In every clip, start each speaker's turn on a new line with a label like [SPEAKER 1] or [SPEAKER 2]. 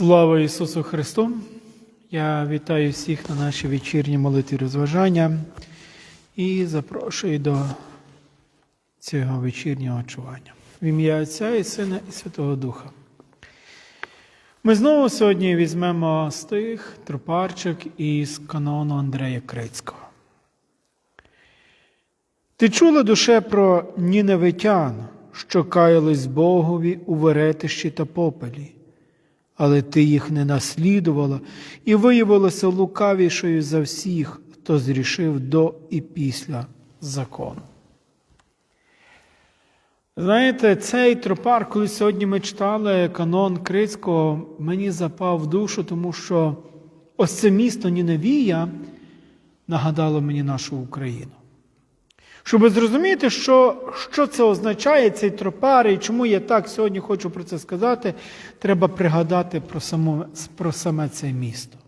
[SPEAKER 1] Слава Ісусу Христу! Я вітаю всіх на нашій вечірній молитві розважання і запрошую до цього вечірнього чування. В ім'я Отця і Сина і Святого Духа. Ми знову сьогодні візьмемо стих, тропарчик із канону Андрея Крицького. Ти чула душе про ніневитян, що каялись Богові у веретищі та попелі, але ти їх не наслідувала і виявилася лукавішою за всіх, хто зрішив до і після закону. Знаєте, цей тропар, коли сьогодні ми читали канон Крицького, мені запав в душу, тому що ось це місто Ніневія нагадало мені нашу Україну. Щоб зрозуміти, що, що це означає, цей тропар, і чому я так сьогодні хочу про це сказати, треба пригадати про, само, про саме це місто.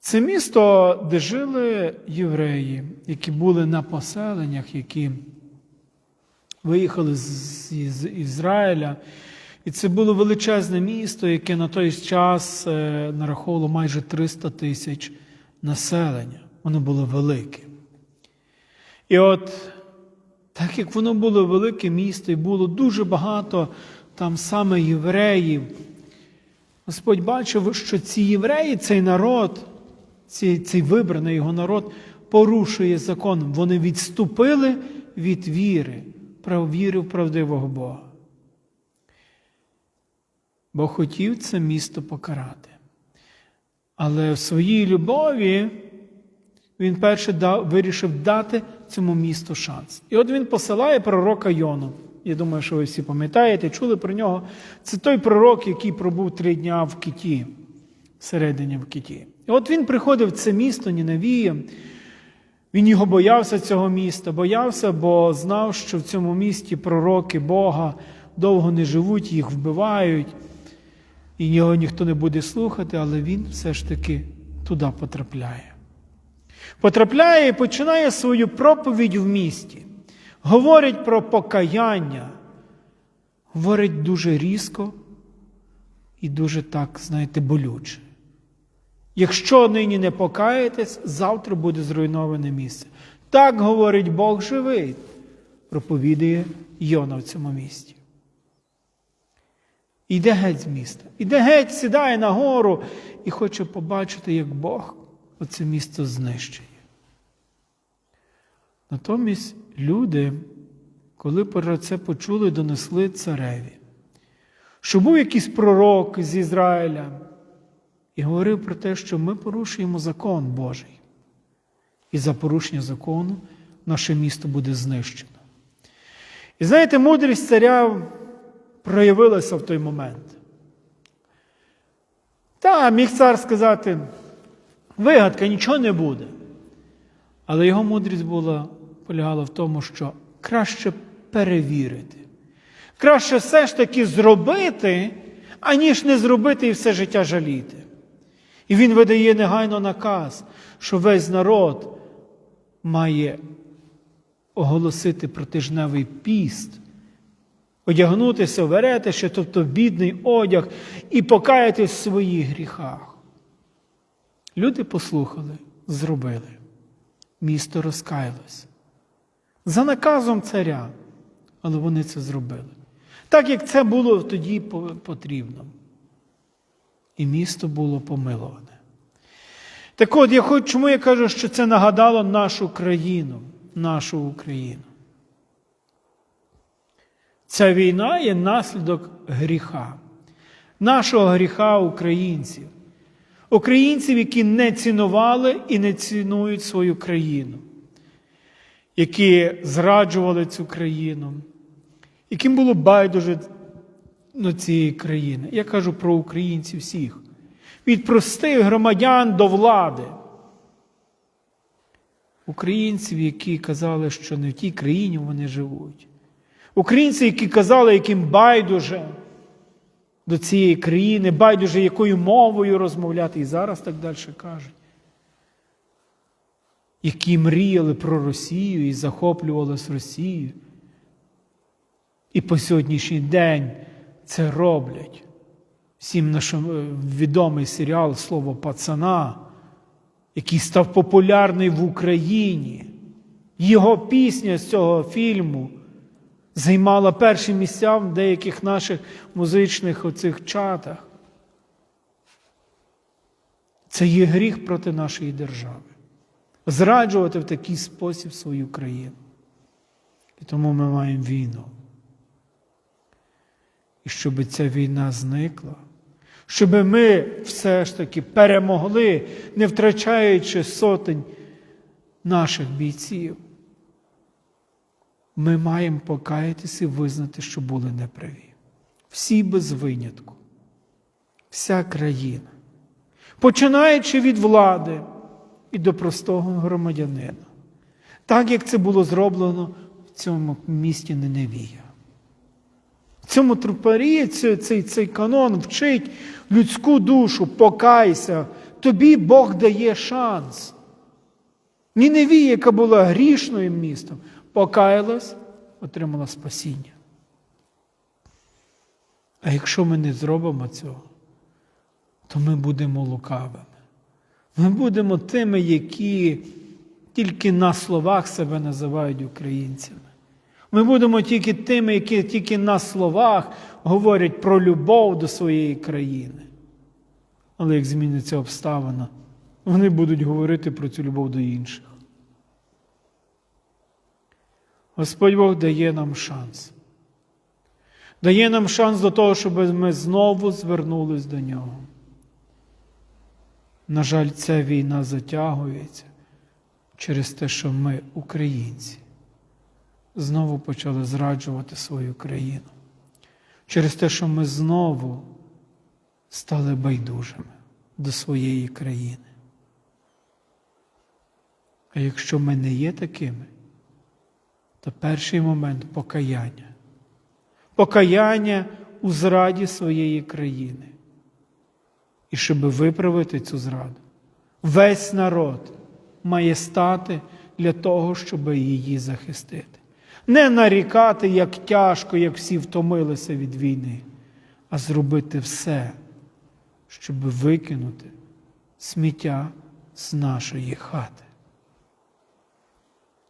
[SPEAKER 1] Це місто, де жили євреї, які були на поселеннях, які виїхали з, з Ізраїля. І це було величезне місто, яке на той час е, нараховувало майже 300 тисяч населення. Воно було велике. І от, так як воно було велике місто, і було дуже багато там саме євреїв, Господь бачив, що ці євреї, цей народ, цей, цей вибраний його народ, порушує закон. Вони відступили від віри, віри в правдивого Бога. Бо хотів це місто покарати. Але в своїй любові він перше дав, вирішив дати цьому місту шанс. І от він посилає пророка Йону. Я думаю, що ви всі пам'ятаєте, чули про нього. Це той пророк, який пробув три дня в Киті, всередині в Киті. І от він приходив в це місто Нінавія. Він його боявся цього міста, боявся, бо знав, що в цьому місті пророки Бога довго не живуть, їх вбивають, і його ніхто не буде слухати, але він все ж таки туди потрапляє. Потрапляє і починає свою проповідь в місті. Говорить про покаяння, говорить дуже різко і дуже так, знаєте, болюче. Якщо нині не покаєтесь, завтра буде зруйноване місце. Так говорить Бог живий, проповідує Йона в цьому місті. Іде геть з міста. Іде геть, сідає на гору і хоче побачити, як Бог оце місто знищує. Натомість люди, коли про це почули, донесли цареві, що був якийсь пророк з Ізраїля і говорив про те, що ми порушуємо закон Божий. І за порушення закону наше місто буде знищено. І знаєте, мудрість царя проявилася в той момент. Та, міг цар сказати, вигадка, нічого не буде. Але його мудрість була, полягала в тому, що краще перевірити. Краще все ж таки зробити, аніж не зробити і все життя жаліти. І він видає негайно наказ, що весь народ має оголосити протижневий піст, одягнутися в веретище, тобто бідний одяг, і покаятись в своїх гріхах. Люди послухали, зробили. Місто розкаялось. За наказом царя, але вони це зробили. Так як це було тоді потрібно. І місто було помиловане. Так от, я хочу, чому я кажу, що це нагадало нашу країну, нашу Україну. Ця війна є наслідок гріха, нашого гріха українців. Українців, які не цінували і не цінують свою країну, які зраджували цю країну, яким було байдуже до цієї країни. Я кажу про українців всіх, від простих громадян до влади. Українців, які казали, що не в тій країні вони живуть. Українці, які казали, яким байдуже до цієї країни, байдуже якою мовою розмовляти, і зараз так далі кажуть. Які мріяли про Росію і захоплювалися Росією. І по сьогоднішній день це роблять. всім наш е, відомий серіал Слово пацана, який став популярний в Україні. Його пісня з цього фільму займала перші місця в деяких наших музичних оцих чатах. Це є гріх проти нашої держави. Зраджувати в такий спосіб свою країну. І тому ми маємо війну. І щоб ця війна зникла, щоб ми все ж таки перемогли, не втрачаючи сотень наших бійців, ми маємо покаятися і визнати, що були неправі. Всі без винятку, вся країна, починаючи від влади і до простого громадянина, так як це було зроблено в цьому місті Неневія. В цьому трупарі цей, цей, цей канон вчить людську душу, покайся, тобі Бог дає шанс. Ніневія, яка була грішним містом, покаялась, отримала спасіння. А якщо ми не зробимо цього, то ми будемо лукавими. Ми будемо тими, які тільки на словах себе називають українцями. Ми будемо тільки тими, які тільки на словах говорять про любов до своєї країни. Але як зміниться обставина, вони будуть говорити про цю любов до інших. Господь Бог дає нам шанс. Дає нам шанс до того, щоб ми знову звернулись до нього. На жаль, ця війна затягується через те, що ми, українці, знову почали зраджувати свою країну. Через те, що ми знову стали байдужими до своєї країни. А якщо ми не є такими, то перший момент покаяння. Покаяння у зраді своєї країни. І щоб виправити цю зраду, весь народ має стати для того, щоб її захистити. Не нарікати, як тяжко, як всі втомилися від війни, а зробити все, щоб викинути сміття з нашої хати.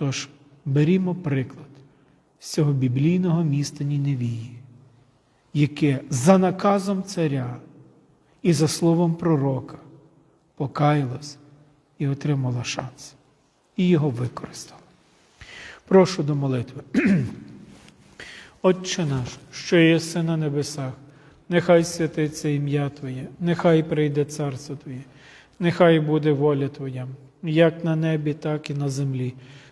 [SPEAKER 1] Тож берімо приклад з цього біблійного міста Ніневії, яке за наказом царя і за словом пророка покаялось і отримало шанс, і його використало. Прошу до молитви. Отче наш, що єси на небесах, нехай святиться ім'я Твоє, нехай прийде царство Твоє, нехай буде воля Твоя, як на небі, так і на землі.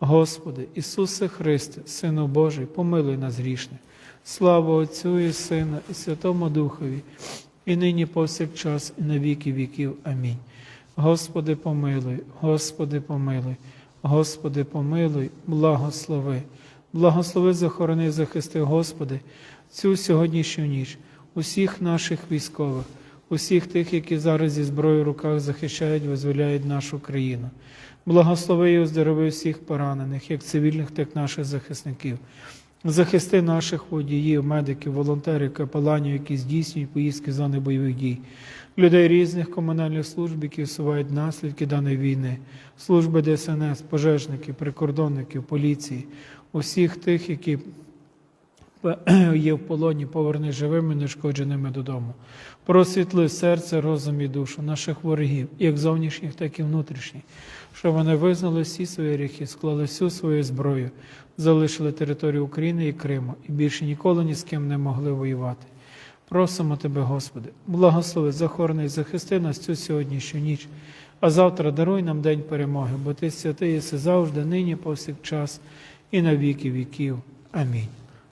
[SPEAKER 1] Господи, Ісусе Христе, Сину Божий, помилуй нас грішних. Слава Отцю і Сина, і Святому Духові, і нині повсякчас, і на віки віків. Амінь. Господи, помилуй, Господи, помилуй, Господи, помилуй, благослови, благослови, захорони, захисти, Господи, цю сьогоднішню ніч, усіх наших військових, усіх тих, які зараз зі зброєю в руках захищають, визволяють нашу країну. Благослови і оздорови всіх поранених, як цивільних, так і наших захисників. Захисти наших водіїв, медиків, волонтерів, капеланів, які здійснюють поїздки зони бойових дій, людей різних комунальних служб, які всувають наслідки даної війни, служби ДСНС, пожежників, прикордонників, поліції, усіх тих, які є в полоні, поверни живими, нешкодженими додому. Просвітли серце, розум і душу наших ворогів, як зовнішніх, так і внутрішніх, щоб вони визнали всі свої гріхи, склали всю свою зброю, залишили територію України і Криму і більше ніколи ні з ким не могли воювати. Просимо Тебе, Господи, благослови, захорони і захисти нас цю сьогоднішню ніч, а завтра даруй нам день перемоги, бо Ти святий єси завжди, нині, повсякчас і на віки віків. Амінь.